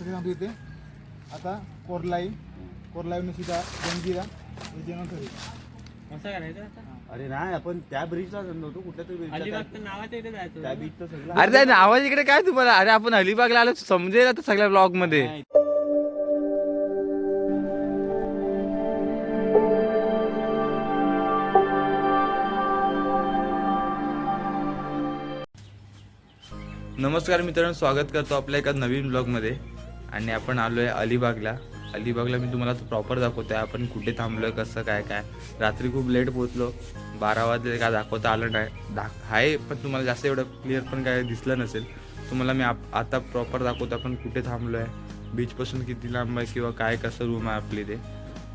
आता सांगतो इथे आता कोरलाई कोरलाई सीधा जंजिरा हे. असं करायचं आता? अरे नाही आपण त्या ब्रिजला नव्हतो कुठल्या तरी अलिबाग त्या- तर नावाचं इथे जायचं त्या होतं. बीचचं सगळं अरे त्या आवाज इकडे काय तुम्हाला अरे आपण अलिबागला आलो समजेल आता सगळ्या ब्लॉगमध्ये नाही. नमस्कार मित्रांनो स्वागत करतो आपल्या एका नवीन ब्लॉगमध्ये आणि आपण आलो आहे अलिबागला. अलिबागला मी तुम्हाला प्रॉपर दाखवतो आहे आपण कुठे थांबलो आहे कसं काय काय? रात्री खूप लेट पोहोचलो. बारा वाजले काय दाखवता आलं नाही. दाख आहे पण तुम्हाला जास्त एवढं क्लिअर पण काय दिसलं नसेल. तुम्हाला मी आप आता प्रॉपर दाखवतो आपण कुठे थांबलो आहे बीचपासून किती लांब आहे किंवा काय कसं रूम आहे आपली ते.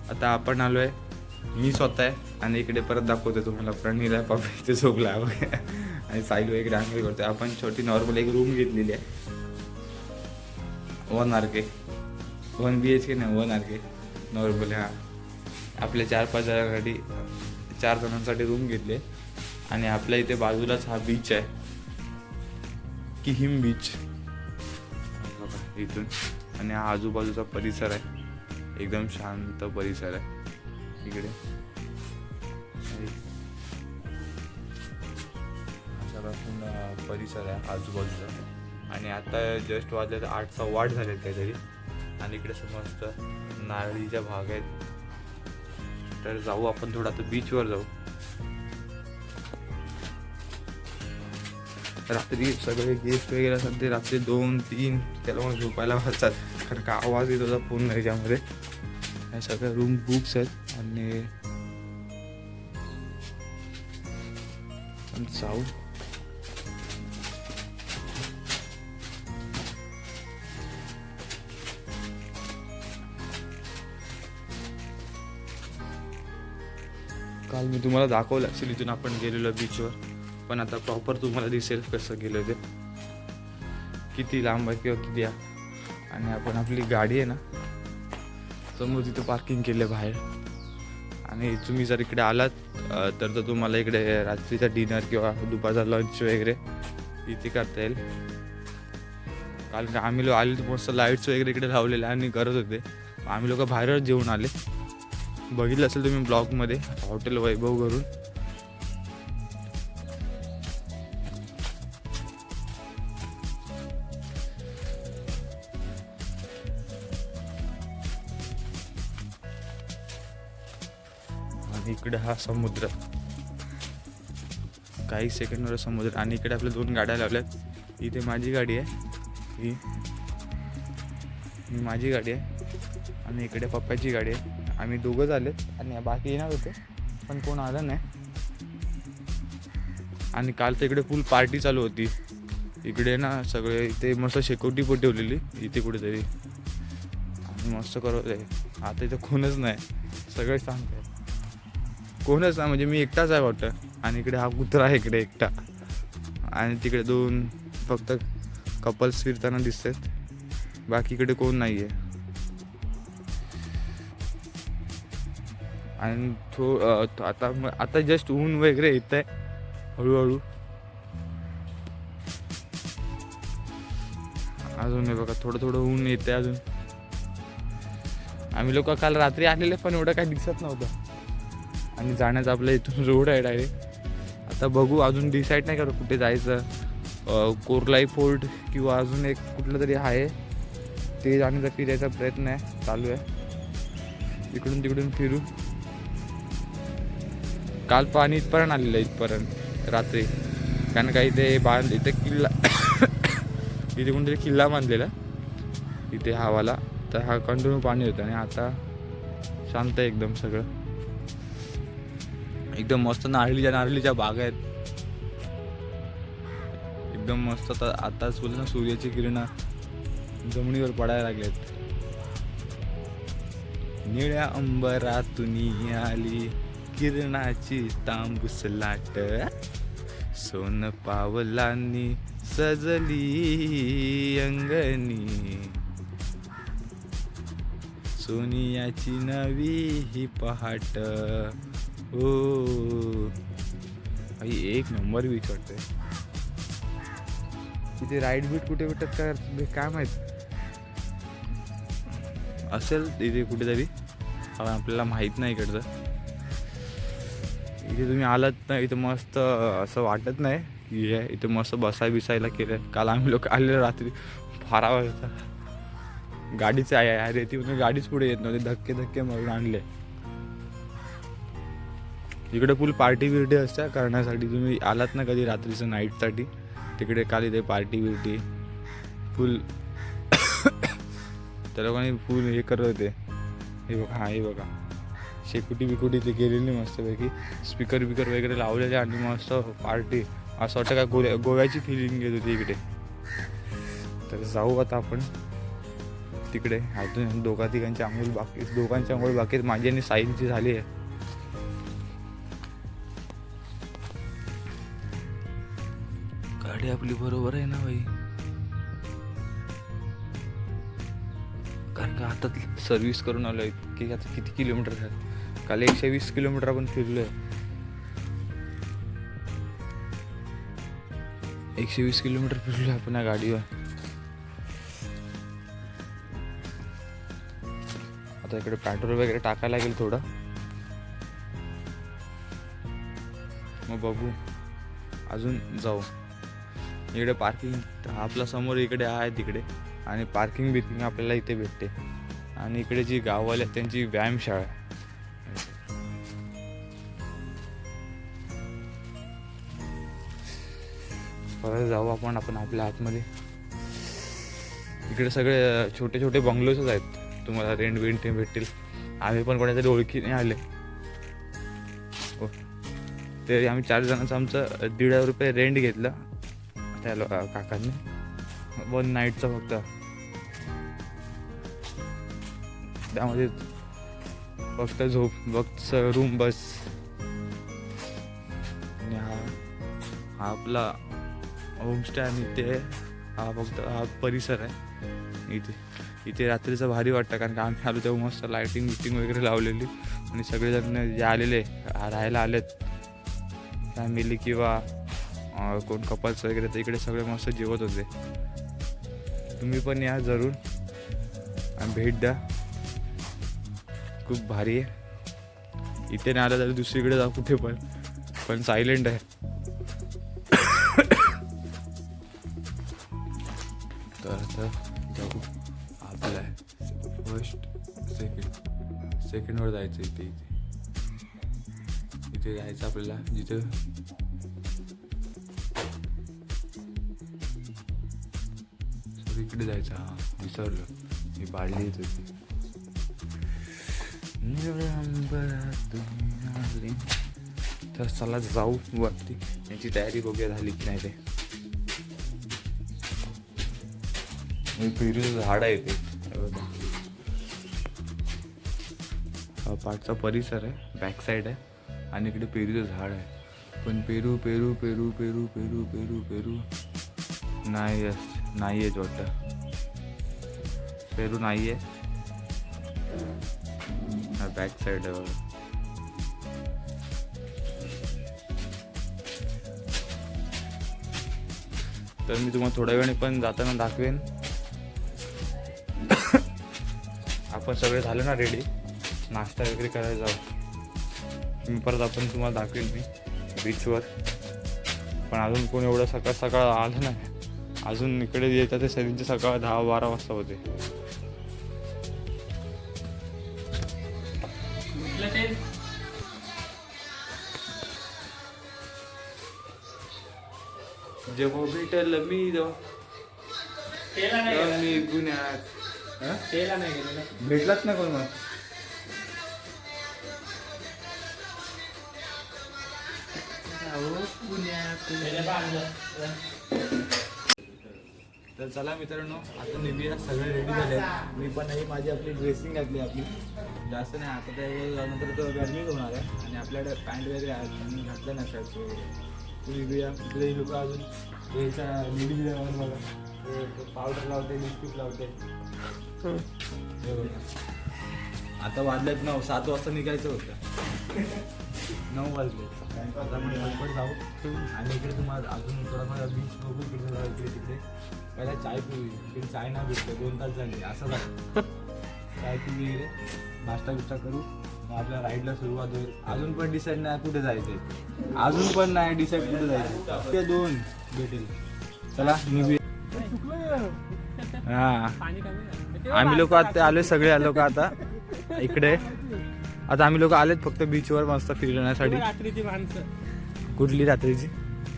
आता आपण आलो आहे मी स्वतः आहे आणि इकडे परत दाखवतो तुम्हाला. प्रणीला पप्पा इथे झोपला आहे. आणि साईलो इकडे आंघोळ करतोय. आपण छोटी नॉर्मल एक रूम घेतलेली आहे. One R K. One B H K नाही वन आर के. नॉर्मल हा. आपल्या चार पाच जणांसाठी चार जणांसाठी रूम घेतले. आणि आपल्या इथे बाजूलाच हा बीच आहे. किहिम बीच इथून. आणि हा आजूबाजूचा परिसर आहे. एकदम शांत परिसर आहे. इकडे. आणि परिसर आहे आजूबाजूचा. आणि आता जस्ट वाजले तर आठ सव्वा आठ झालेत काहीतरी. आणि इकडे समजत नारळीच्या भाग आहेत. तर जाऊ आपण थोडं आता बीचवर जाऊ. रात्री सगळे गेस्ट वगैरे असतात ते रात्री दोन तीन त्याला मग झोपायला वाचतात कारण का आवाज येत होता पूर्ण ह्याच्यामध्ये हे सगळे रूम बुक्स आहेत आणि जाऊ. काल मी तुम्हाला दाखवलं. असेल इथून आपण गेलेलो बीचवर पण आता प्रॉपर तुम्हाला दिसेल कसं गेलं ते. किती लांब आहे किंवा किती आहे. आणि आपण आपली गाडी आहे ना समोर तिथं पार्किंग केलं बाहेर. आणि तुम्ही जर इकडे आलात तर तर तुम्हाला इकडे रात्रीचा डिनर किंवा दुपारचा लंच वगैरे इथे करता येईल. काल का आम्ही लोक आले तर मस्त लाईट्स वगैरे इकडे लावलेले आणि करत होते. आम्ही लोक बाहेरच जेवून आले. बघितलं असेल तुम्ही ब्लॉगमध्ये हॉटेल वैभव करून आणि इकडे हा समुद्र. काही सेकंडवर समुद्र. आणि इकडे आपल्या दोन गाड्या लावल्यात. इथे माझी गाडी आहे. ही ही माझी गाडी आहे. आणि इकडे पप्पाची गाडी आहे. आम्ही दोघंच आलेत आणि बाकी येणार होते पण कोण आलं नाही. आणि काल तर इकडे फुल पार्टी चालू होती. इकडे ना सगळे इथे मस्त शेकोटी पण ठेवलेली इथे कुठेतरी. आणि मस्त करत आहे. आता इथं कोणच नाही. सगळे सांगतात कोणच नाही म्हणजे मी एकटाच आहे वाटतं. आणि इकडे हा कुत्रा आहे इकडे एकटा. आणि तिकडे दोन फक्त कपल्स फिरताना दिसतात बाकी इकडे कोण नाही आहे आणि थो आता आता जस्ट ऊन वगैरे येत आहे हळूहळू. अजून हे बघा थोडं थोडं ऊन येते अजून. आम्ही लोक काल रात्री आलेले पण एवढं काही दिसत नव्हतं. आणि जाण्याचा आपल्या इथून रोड आहे डायरेक्ट आता बघू अजून डिसाईड नाही करत कुठे जायचं. कोरलाई फोर्ट किंवा अजून एक कुठलं तरी आहे. ते जाण्याचा फिरायचा प्रयत्न आहे चालू आहे. इकडून तिकडून फिरू. काल पाणी इथपर्यंत आलेलं आहे इथपर्यंत रात्री. कारण का इथे बांध इथे किल्ला इथे कोणतरी किल्ला बांधलेला. इथे हवाला. तर हा कंटिन्यू पाणी होतं आणि आता शांत आहे एकदम सगळं. एकदम मस्त नारळीच्या नारळीच्या बाग आहेत. एकदम मस्त आता आताच बोल ना सूर्याची किरण जमिनीवर पडायला लागलेत. निळ्या अंबरातून आली. किरणाची तांबूस लाट सोन पावलांनी सजली अंगणी. सोनियाची नवी ही पहाट. हो आई एक नंबर बीच वाटतंय. तिथे राईड बीट कुठे भेटत काय काय माहीत? असेल इथे कुठेतरी. पण आपल्याला माहीत नाही इकडचं. इथे तुम्ही आलात ना इथं मस्त असं वाटत नाही की हे इथे मस्त बसाय बिसायला केलं काल आम्ही लोक आलेलो रात्री. फारा वाजता गाडीच आहे अरे ती म्हणजे गाडीच पुढे येत नव्हती. धक्के धक्के मारून आणले. इकडे फुल पार्टी बिर्टी असते करण्यासाठी. तुम्ही आलात ना कधी रात्रीचं नाईटसाठी तिकडे काल इथे पार्टी बिर्टी फुल त्या लोकांनी फुल हे करत होते. हे बघा हा हे बघा. शेकुटी बिकुटी ते गेलेली मस्तपैकी. स्पीकर बिकर वगैरे लावलेले आणि मस्त पार्टी असं वाटतं का गोव्या गोव्याची फिलिंग येत होती इकडे. तर जाऊ आता आपण तिकडे. अजून दोघा तिघांची आंघोळ बाकी दोघांची आंघोळ बाकी माझी आणि साईंची झाली आहे. गाडी आपली बरोबर आहे ना भाई कारण का आता सर्व्हिस करून आलोय. की आता किती किलोमीटर झालं? काल एकशे वीस किलोमीटर आपण फिरलोय. एकशे वीस किलोमीटर फिरलोय आपण या गाडीवर. आता इकडे पेट्रोल वगैरे टाकायला लागेल थोडं. मग बघू. अजून जाऊ. इकडे पार्किंग आपला समोर इकडे आहे तिकडे. आणि पार्किंग बिर्किंग आपल्याला इथे भेटते. आणि इकडे जी गाववाले आहेत, त्यांची व्यायामशाळा आहे. परत जाऊ आपण आपण आपल्या आतमध्ये. इकडे सगळे छोटे छोटे बंगलोजच आहेत. तुम्हाला रेंट वेंट ते भेटतील. आम्ही पण कोणातरी ओळखीने आले. हो. तरी आम्ही चार जणांचं आमचं दीड हजार रुपये रेंट घेतलं. त्या काकांनी. वन नाईटचं फक्त. त्यामध्ये फक्त झोप फक्त रूम बस. आणि हा हा आपला होमस्टे आणि ते हा फक्त हा परिसर आहे. इथे इथे रात्रीचं भारी वाटतं कारण का आम्ही आलो तेव्हा मस्त लायटिंग बिटिंग वगैरे लावलेली. आणि सगळेजण जे आलेले राहायला आलेत. फॅमिली किंवा कोण कपल्स वगैरे तर इकडे सगळे मस्त जेवत होते. तुम्ही पण या जरूर. आणि भेट द्या. खूप भारी आहे. इथे नाही आलं तर दुसरीकडे जा कुठे पण. पण सायलेंट आहे. सेकंडवर जायचं इथे इथे. इथे जायचं आपल्याला जिथं. इकडे जायचं हा विसरलो. मी बाळली येत होती. तर चला जाऊ वरती. यांची तयारी बघूया झाली की नाही ते. पेरूचं झाड आहे ते. हा पाठचा परिसर आहे बॅक साईड आहे आणि इकडे पेरूचं झाड आहे. पण पेरू पेरू पेरू पेरू पेरू पेरू पेरू नाही आहे नाही आहे वाटतं पेरू नाही आहे. हा बॅक साईड आहे. बघा. तर मी तुम्हाला थोड्या वेळाने पण जाताना दाखवेन. आपण सगळे झालं ना रेडी नाश्ता वगैरे करायला जाऊ. मी परत आपण तुम्हाला दाखवेल मी बीचवर पण अजून कोण एवढं सकाळ सकाळ आलं नाही. अजून इकडे येतात ते सगळ्यांचे सकाळ दहा बारा वाजता होते. जेव्हा भेटल मी तेला नाही गेलं. मी गुन्ह्यात भेटलाच ना कोण मग? तर चला मित्रांनो आता निघूया सगळे रेडी झाले मी पण ही माझी आपली ड्रेसिंग घातली आपली. जास्त नाही आता त्यानंतर तो गरमी होणार आहे आणि आपल्याकडे पॅन्ट वगैरे आहे मी घातलं ना शर्ट्स वगैरे. तू निघूया इकडे लोक अजून यायचा लेडीज दिल्यावर मला पावडर लावते लिपस्टिक लावते. आता वाजलेत नऊ सात वाजता निघायचं होतं. नऊ वाजले. आता मी लवकर जाऊ. आणि इकडे तुम्हाला अजून थोडाफार बीच बघू इकडे इकडे तिकडे. पहिला चाय पिऊ इकडे चाय नाही भेटते दोन तास झाले. असं झालं. चाय पी वगैरे नाश्ता बिष्टा करू. आपल्या राईडला सुरुवात होईल. अजून पण डिसाईड नाही कुठे जायचंय. अजून पण नाही डिसाईड कुठे जायचं ते दोन भेटेल. चला निघूया. हा. आम्ही लोक आता आलोय सगळे लोक आता. इकडे. आता आम्ही लोक आलेत फक्त बीचवर मस्त फिरण्यासाठी रात्रीची माणसं. कुठली रात्रीची?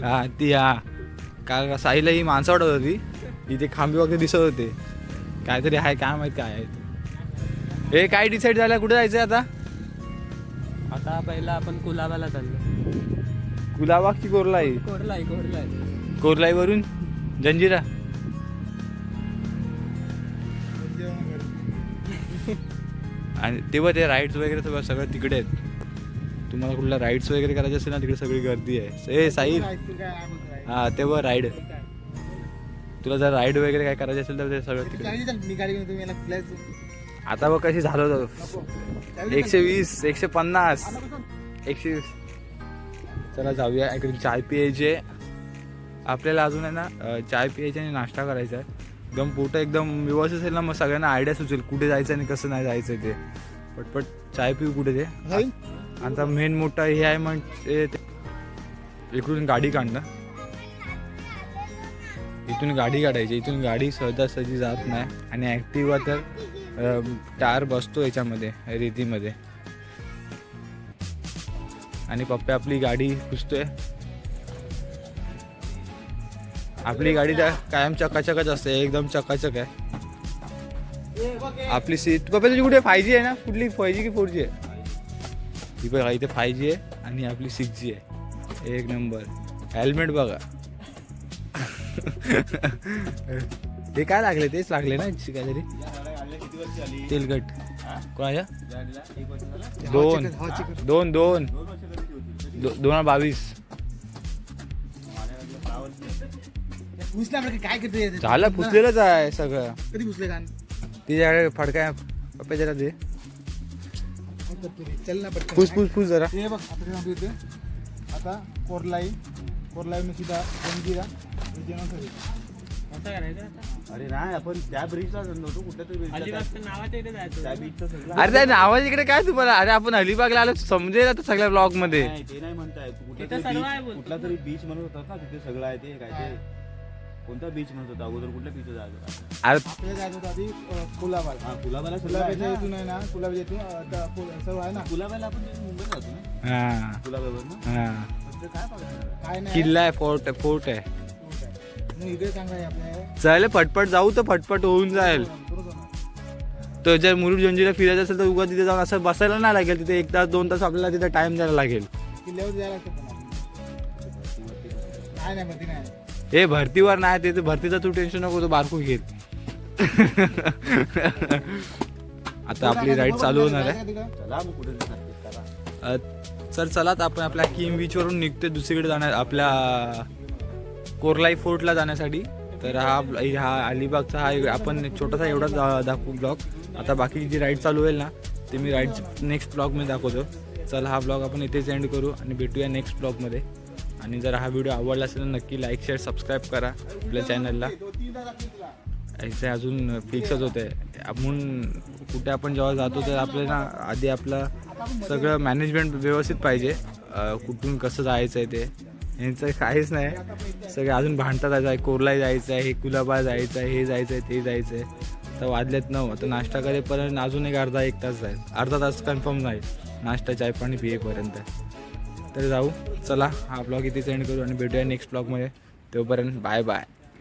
हा ती हा. का साईला ही माणसं वाटत होती. इथे खांबी वगैरे दिसत होते. काहीतरी आहे काय माहीत काय आहे. ए काय डिसाईड झालं? कुठे जायचंय आता? आता पहिला आपण कुलाबाला चाललो. गुलाबाग की कोरलाई? कोरलाई कोरलाई. कोरलाई वरून जंजिरा? आणि तेव्हा ते राईड्स वगैरे सगळं सगळं तिकडे आहेत. तुम्हाला कुठला राईड्स वगैरे करायचे असेल ना तिकडे सगळी गर्दी आहे. ए साई. हा तेव्हा राईड तुला जर राईड वगैरे काय करायचे असेल तर ते सगळं तिकडे. आता बघ कशी झालं होतं. एकशे. वीस एकशे पन्नास? एकशे वीस. चला जाऊया. इकडे चाय प्यायचे आपल्याला अजून आहे ना चाय प्यायची आणि नाश्ता करायचा आहे. एकदम पोट एकदम व्यवस्थित असेल ना मग सगळ्यांना आयडिया सुचेल कुठे जायचं आणि कसं नाही जायचं ते. पटपट चाय पिऊ कुठे ते? आता मेन मोठा हे आहे म्हणजे इकडून गाडी काढणं इथून गाडी काढायची इथून गाडी सहजासहजी जात नाही. आणि ॲक्टिवा तर टायर बसतो याच्यामध्ये रेतीमध्ये. आणि पप्पा आपली गाडी पुसतोय. आपली गाडी त्या कायम चकाचकच असते एकदम चकाचक आहे. आपली सीट पप्पा तुझी कुठे फाय जी आहे ना? कुठली फाय जी की फोर जी आहे? ही बघा इथे फाय जी आहे आणि आपली सिक्स जी आहे. एक नंबर. हेल्मेट बघा. ते काय लागले? तेच लागले ना काहीतरी. तेलकट. कोणाच्या? दोन. दोन दोन. दो- दोन हजार बावीस. काय करते? झालं पुसलेलंच आहे सगळं. कधी पुसले कान तिच्याकडे फडका पप्पा जरा दे? चल ना पटकन. फुस फुस फुस जरा. हे बघ आता काय सांगतो इथे आता कोरलाई कोरलाई मी जंजिरा आता अरे नाही आपण त्या ब्रिजला कुठल्या तरी अरे त्या नावाच्या इकडे काय तुम्हाला? अरे आपण अलिबागला आलो समजेल आता सगळ्या ब्लॉगमध्ये. नाही ते नाही म्हणताय. तू कुठला तरी बीच म्हणत होता ना तिथे सगळं आहे ते काय ते. कोणता बीच म्हणत होता? अगोदर कुठल्या बीच जायचं अरे आपल्याला जायचं होतं आधी अं, कुलाबाला. हा कुलाबाला सगळं आहे कुलाबाच्या ना. इथून आहे ना कुलाबाच्या इथून अं, त्या कुल- सर्व आहे ना? कुलाबाला आपण ते मुंबईत राहतो ना? हा. कुलाबावर ना? हा. पण ते काय बघायचं काय नाही. किल्ला आहे फोर्ट आहे फोर्ट आहे. मग इकडे चांगलं आहे आपल्या. चालेल फटफट जाऊ तर फटफट होऊन जाईल. बरोबर ना. तर जर मुरुड जंजिरा फिरायचं असेल तर उगा तिथे जाऊन असं बसायला नाही लागेल. तिथे एक तास दोन तास आपल्याला तिथे टाइम द्यायला लागेल. किल्ल्यावर जायला लागतं पण आपल्याला. नाही नाही भरती नाही. हे भरतीवर नाही ते तर भरतीचं तू टेन्शन नको तो बारकू घेत आता आपली राईड चालू होणार आहे. चला तर चला आता आपण आपल्या किम बीचवरून निघतोय दुसरीकडे जाणार आपल्या कोरलाई फोर्टला जाण्यासाठी. तर हा हा अलिबागचा हा आपण छोटासा एवढाच दाखवू ब्लॉग आता बाकी जी राईड चालू होईल ना ते मी राईड नेक्स्ट ब्लॉगमध्ये दाखवतो. चला हा ब्लॉग आपण इथेच एंड करू आणि भेटूया नेक्स्ट ब्लॉगमध्ये आणि जर हा व्हिडिओ आवडला असेल तर नक्की लाईक शेअर सबस्क्राईब करा आपल्या चॅनलला याचे अजून फिक्सच होते. आपण कुठे आपण जेव्हा जातो तर आपल्याला ना आधी आपलं सगळं मॅनेजमेंट व्यवस्थित पाहिजे. कुठून कसं जायचं आहे ते. यांचं काहीच नाही. सगळे अजून भांडतात जायचं आहे कोरला जायचं आहे हे कुलाबा जायचं आहे हे जायचं आहे ते जायचं आहे तर वाजल्यात नऊ. आता नाश्ता करेपर्यंत अजून एक अर्धा एक तास जाईल. अर्धा तास कन्फर्म जाईल. नाश्ता चाय पाणी पियेपर्यंत तर जाऊ. चला हा ब्लॉग इथे सेंड करू आणि भेटूया नेक्स्ट ब्लॉगमध्ये तोपर्यंत बाय बाय